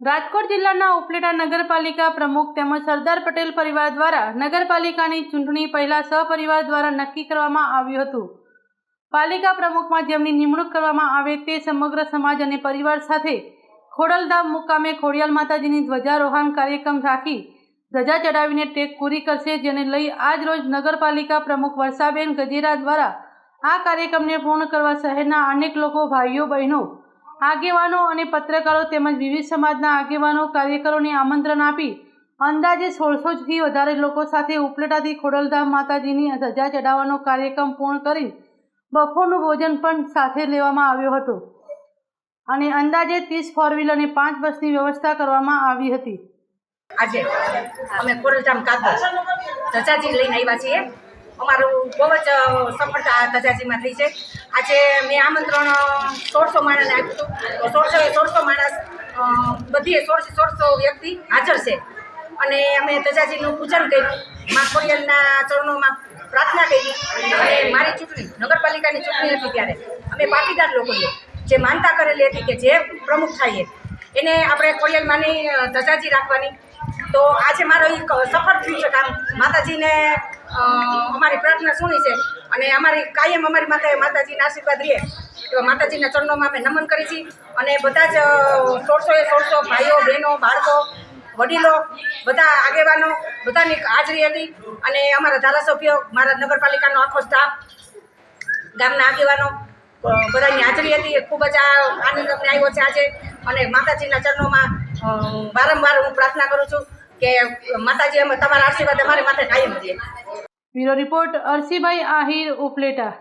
રાજકોટ જિલ્લાના ઉપલેટા નગરપાલિકા પ્રમુખ તેમજ સરદાર પટેલ પરિવાર દ્વારા નગરપાલિકાની ચૂંટણી પહેલા સહપરિવાર દ્વારા નક્કી કરવામાં આવ્યું હતું. પાલિકા પ્રમુખમાં જેમની નિમણૂક કરવામાં આવે તે સમગ્ર સમાજ અને પરિવાર સાથે ખોડલધામ મુકામે ખોડિયાલ માતાજીની ધ્વજારોહણ કાર્યક્રમ રાખી ધજા ચડાવીને ટેક પૂરી કરશે, જેને લઈ આજ રોજ નગરપાલિકા પ્રમુખ વર્ષાબેન ગજેરા દ્વારા આ કાર્યક્રમને પૂર્ણ કરવા શહેરના અનેક લોકો ભાઈઓ બહેનો આગેવાનો અને પત્રકારો તેમજ વિવિધ સમાજના આગેવાનો કાર્યકરોને આમંત્રણ આપી અંદાજે સોળસોથી વધારે લોકો સાથે ઉપલેટાથી ખોડલધામ માતાજીની ધજા ચડાવવાનો કાર્યક્રમ પૂર્ણ કરી બપોરનું ભોજન પણ સાથે લેવામાં આવ્યો હતો. અને અંદાજે ત્રીસ ફોર વ્હીલ અને પાંચ બસની વ્યવસ્થા કરવામાં આવી હતી. આજે અમે ખોડલધામ કાગળ ધજાજી લઈને આવ્યા છીએ. અમારું બહુ જ સફળતા ધજાજીમાં થઈ છે. આજે મેં આમંત્રણ સોળસો માણસને આપ્યું હતું. સોળસો સોળસો માણસ બધી સોળસો સોળસો વ્યક્તિ હાજર છે. અને અમે ધજાજીનું પૂજન કર્યું. મા ખોડિયાલના ચરણોમાં પ્રાર્થના કરી. અને મારી ચૂંટણી નગરપાલિકાની ચૂંટણી હતી ત્યારે. અમે પાટીદાર લોકોએ જે માનતા કરેલી હતી કે જે પ્રમુખ થાય એને આપણે ખોડિયાલમાંની અ, ધજાજી રાખવાની. તો આજે મારો એક સફળ થયું છે કામ માતાજીને અમારી પ્રાર્થના સુણી છે અને અમારી કાયમ અમારી માતા માતાજીના આશીર્વાદ રહે તો માતાજીના ચરણોમાં અમે નમન કરી છીએ અને બધા જ સોળસો એ સોળસો ભાઈઓ, બહેનો, બાળકો, વડીલો, બધા આગેવાનો, બધાની હાજરી હતી અને અમારા ધારાસભ્યો, મારા નગરપાલિકાનો આખો સ્ટાફ ગામના આગેવાનો બધાની હાજરી હતી. ખૂબ જ આ આનંદ અમને આવ્યો છે આજે અને માતાજીના ચરણોમાં વારંવાર હું પ્રાર્થના કરું છું. કે માતાજી અમે તમારા આશીર્વાદ અમારી માથે કાયમ છે. Bureau report Arsibhai Ahir Upleta.